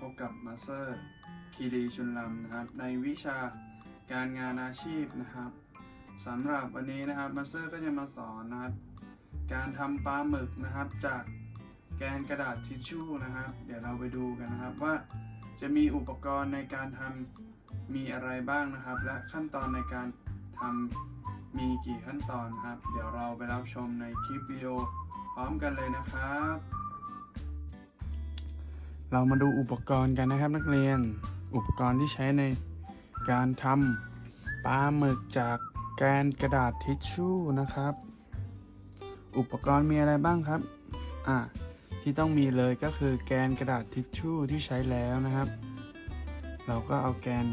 พบกับมาสเตอร์คีรีชุนลำนะครับ ในวิชาการงานอาชีพนะครับสำหรับวันนี้นะครับมาสเตอร์ก็จะมาสอนนะครับ การทำปลาหมึกนะครับ จากแกนกระดาษทิชชู่นะครับ เดี๋ยวเราไปดูกันนะครับว่าจะมีอุปกรณ์ในการทำมีอะไรบ้างนะครับ และขั้นตอนในการทำมีกี่ขั้นตอนครับ เดี๋ยวเราไปรับชมในคลิปวิดีโอพร้อมกันเลยนะครับ เรามาดูอุปกรณ์กันนะครับ นักเรียน อุปกรณ์ที่ใช้ในการทำปลาหมึกจากแกนกระดาษทิชชู่นะครับ อุปกรณ์มีอะไรบ้างครับ อะที่ต้องมีเลยก็คือแกนกระดาษทิชชู่ที่ใช้แล้วนะครับ เราก็เอาแกน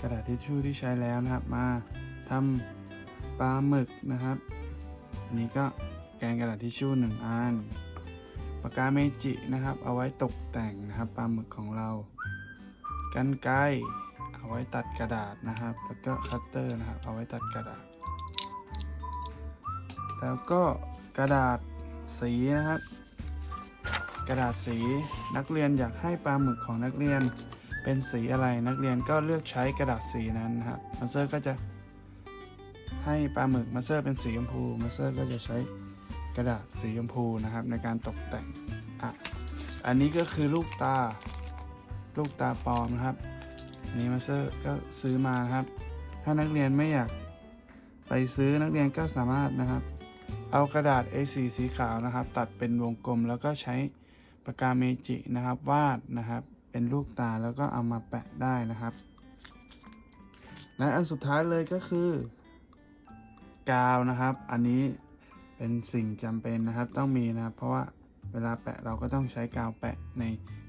กระดาษทิชชู่ที่ใช้แล้วนะครับ มาทำปลาหมึกนะครับ อันนี้ก็แกนกระดาษทิชชู่หนึ่งอันากกาเมจินะครับ เอาไว้ตกแต่งนะครับปลาหมึกของเรา กันไกเอาไว้ตัดกระดาษนะครับ แล้วก็คัตเตอร์นะครับ เอาไว้ตัดกระดาษ แล้วก็กระดาษสีนะครับ กระดาษสีนักเรียนอยากให้ปลาหมึกของนักเรียนเป็นสีอะไรนักเรียนก็เลือกใช้กระดาษสีนั้นนะครับมาสเตอร์ก็จะให้ปลาหมึกมาสเตอร์เป็นสีชมพูมาสเตอร์ก็จะใช้ ระดาษสีชมพูนะครับ ในการตกแต่งอะอันนี้ก็คือลูกตา ลูกตาปลอมนะครับ อันนี้มาเตอร์ก็ซื้อมานะครับ ถ้านักเรียนไม่อยากไปซื้อนักเรียนก็สามารถนะครับ เอากระดาษ A4 สีขาวนะครับ ตัดเป็นวงกลมแล้วก็ใช้ปากกาเมจินะครับ วาดนะครับ เป็นลูกตาแล้วก็เอามาแปะได้นะครับ และอันสุดท้ายเลยก็คือกาวนะครับ อันนี้ เป็นสิ่งจำเป็นนะครับต้องมีนะครับ เพราะว่าเวลาแปะเราก็ต้องใช้กาวแปะใน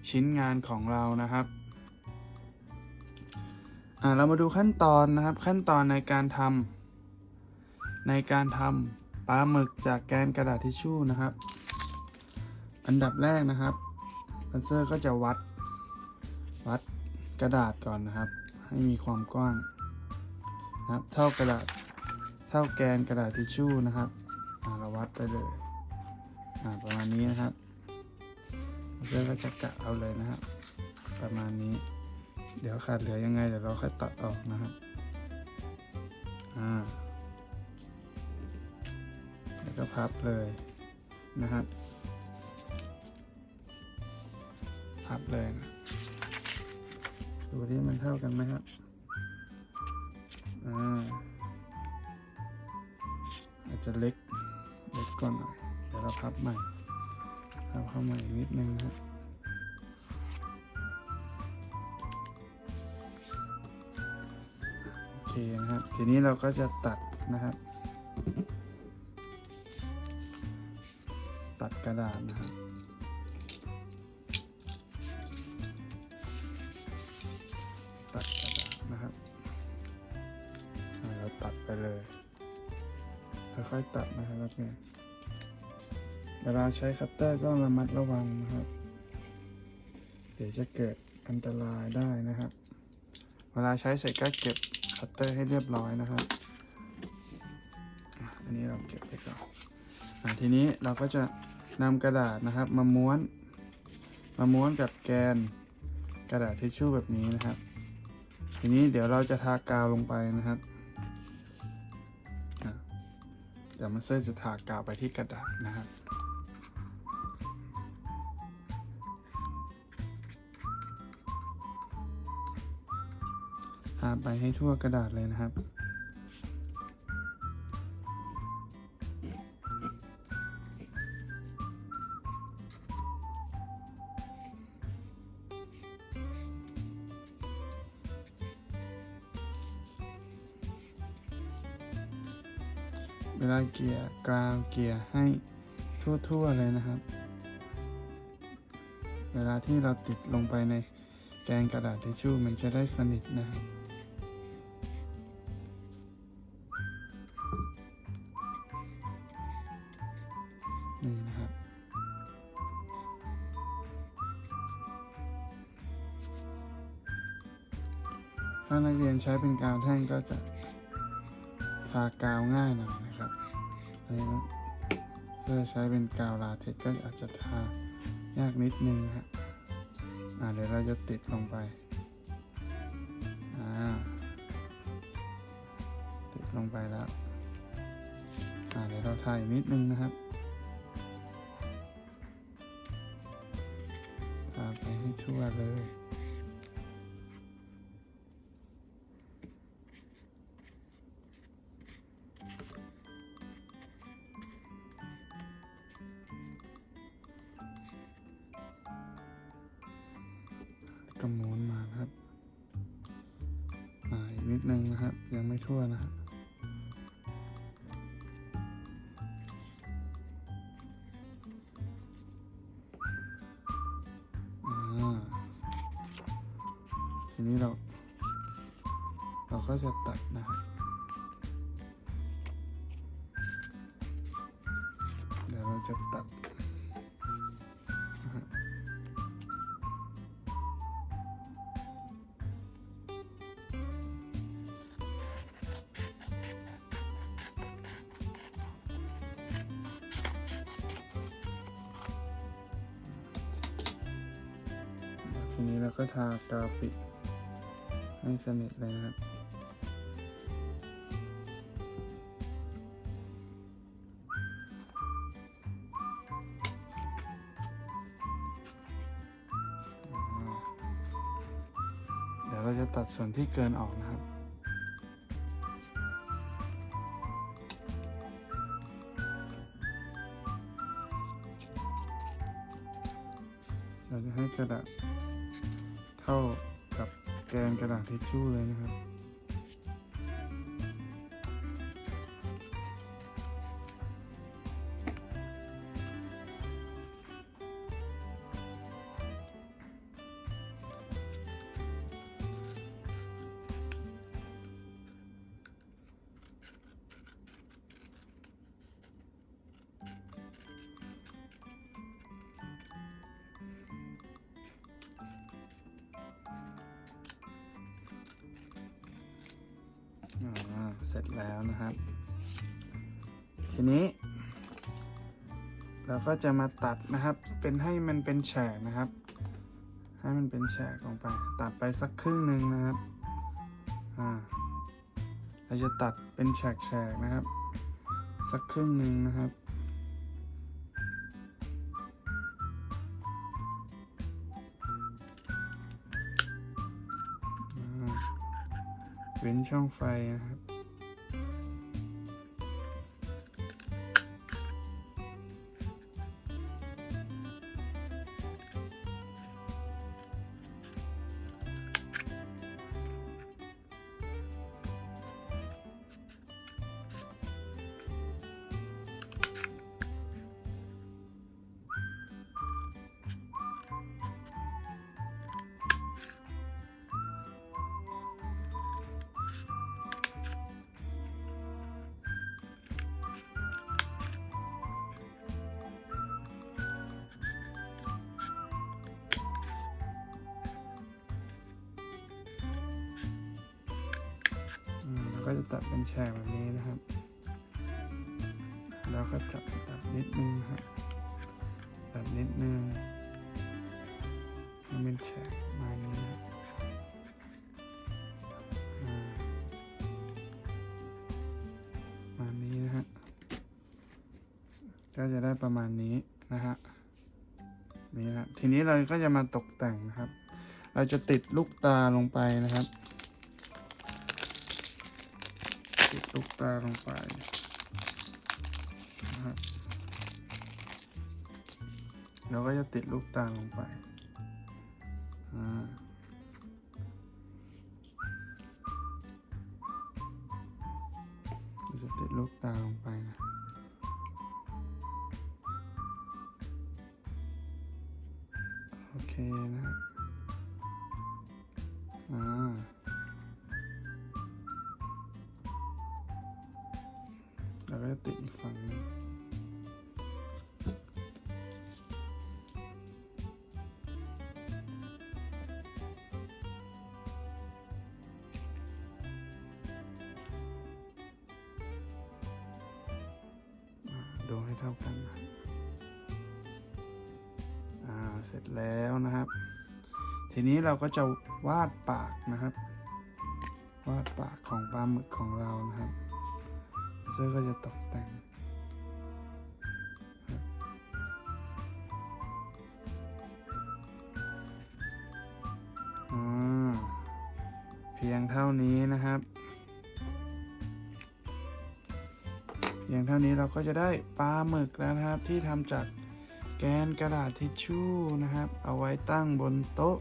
ชิ้นงานของเรานะครับเรามาดูขั้นตอนนะครับขั้นตอนในการทำในการทำปลาหมึกจากแกนกระดาษทิชชู่นะครับ อันดับแรกนะครับบันเซอร์ก็จะวัดวัดกระดาษก่อนนะครับ ให้มีความกว้างนะครับ เท่ากระดาษเท่าแกนกระดาษทิชชู่นะครับ เราวัดไปเลยอ่าประมาณนี้นะครับบันเซอร์ก็จะกะเอาเลยนะครับ ประมาณนี้ เดี๋ยวขาดเหลือยังไงเดี๋ยวเราค่อยตัดออกนะครับอ่าแล้วก็พับเลยนะครับพับเลยนะดูที่มันเท่ากันไหมครับอ่าอาจจะเล็ก ก่อนหน่อย เดี๋ยวเราพับใหม่พับเข้ามาอีกนิดนึงนะครับโอเคนะครับ ทีนี้เราก็จะตัดนะครับ ตัดกระดาษนะครับตัดกระดาษนะครับ เราตัดไปเลยค่อยๆตัดนะครับนักเรียน เวลาใช้คัตเตอร์ก็ระมัดระวังนะครับ เดี๋ยวจะเกิดอันตรายได้นะครับ เวลาใช้เสร็จก็เก็บคัตเตอร์ให้เรียบร้อยนะครับ อันนี้เราเก็บไปก่อนอทีนี้เราก็จะนำกระดาษนะครับ มาม้วน มาม้วนกับแกนกระดาษทิชชู่แบบนี้นะครับ ทีนี้เดี๋ยวเราจะทากาวลงไปนะครับเดี๋ยวมาสเตอร์จะทากาวไปที่กระดาษนะครับาไปให้ทั่วกระดาษเลยนะครับ เวลาเกลี่ยกราวเกลี่ยให้ทั่วๆเลยนะครับ เวลาที่เราติดลงไปในแกนกระดาษทิชชู่มันจะได้สนิทนะครับ ช้เป็นกาวแท่งก็จะทากาวง่ายหน่อยนะครับอันนี้นะเพื่อใช้เป็นกาวลาเท็กก็อาจจะทายากนิดนึงนะครับอ่าเดี๋ยวเราจะติดลงไปอ่าติดลงไปแล้วอ่าเดี๋ยวเราถ่ายนิดนึงนะครับทาไปให้ทั่วเลย ทีนี้เรา เราก็จะตัดนะครับเดี๋ยวเราจะตัดทีนี้เราก็ทากาวปิด ให้สนิทเลยครับ เดี๋ยวเราจะตัดส่วนที่เกินออกนะครับเราจะให้กระดาษเท่า กับแกนกระดาษทิชชู่เลยนะครับ เสร็จแล้วนะครับ ทีนี้ เราก็จะมาตัดนะครับ เป็นให้มันเป็นแฉกนะครับ ให้มันเป็นแฉกลงไป ตัดไปสักครึ่งหนึ่งนะครับอ่าเราจะตัดเป็นแฉกแฉกๆนะครับ สักครึ่งหนึ่งนะครับอ่าเว้นช่องไฟนะครับ ก็จะตัดเป็นแฉกแบบนี้นะครับ แล้วก็จับตัดนิดนึงครับตัดนิดนึงให้เป็นแฉกมานี้นะมานี้นะฮะ ก็จะได้ประมาณนี้นะฮะ นี่นะทีนี้เราก็จะมาตกแต่งนะครับ เราจะติดลูกตาลงไปนะครับ ลูกตาลงไปนะครับเราก็จะติดลูกตาลงไปอ่าจะติดลูกตาลงไปนะโอเคนะ เราก็จะติดอีกฝั่งหนึงอ่าดูให้เท่ากันอ่าเสร็จแล้วนะครับ ทีนี้เราก็จะวาดปากนะครับ วาดปากของปลาหมึกของเรานะครับ เซอร์ก็จะตกแต่งเพียงเท่านี้นะครับ เพียงเท่านี้เราก็จะได้ปลาหมึกแล้วนะครับ ที่ทำจากแกนกระดาษทิชชู่นะครับ เอาไว้ตั้งบนโต๊ะ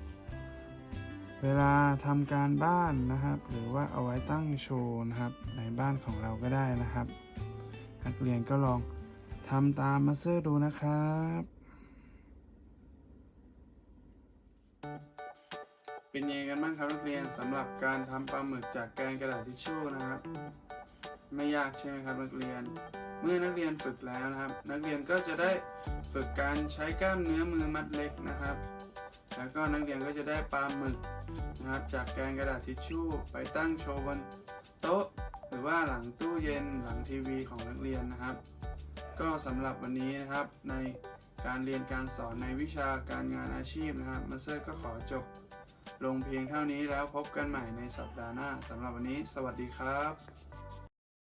เวลาทำการบ้านนะครับ หรือว่าเอาไว้ตั้งโชว์นะครับ ในบ้านของเราก็ได้นะครับ นักเรียนก็ลองทำตามมาสเตอร์ดูนะครับเป็นยังไงกันบ้างครับนักเรียนสำหรับการทำปลาหมึกจากแกนกระดาษทิชชู่นะครับ ไม่ยากใช่ไหมครับนักเรียน เมื่อนักเรียนฝึกแล้วนะครับ นักเรียนก็จะได้ฝึกการใช้กล้ามเนื้อมือมัดเล็กนะครับ แล้วก็นักเรียนก็จะได้ปลาหมึกนะครับจากแกนกระดาษทิชชู่ไปตั้งโชว์บนโต๊ะ หรือว่าหลังตู้เย็นหลังทีวีของนักเรียนนะครับ ก็สำหรับวันนี้นะครับในการเรียนการสอนในวิชาการงานอาชีพนะครับมาสเตอร์ก็ขอจบลงเพียงเท่านี้แล้วพบกันใหม่ในสัปดาห์หน้าสำหรับวันนี้ สวัสดีครับ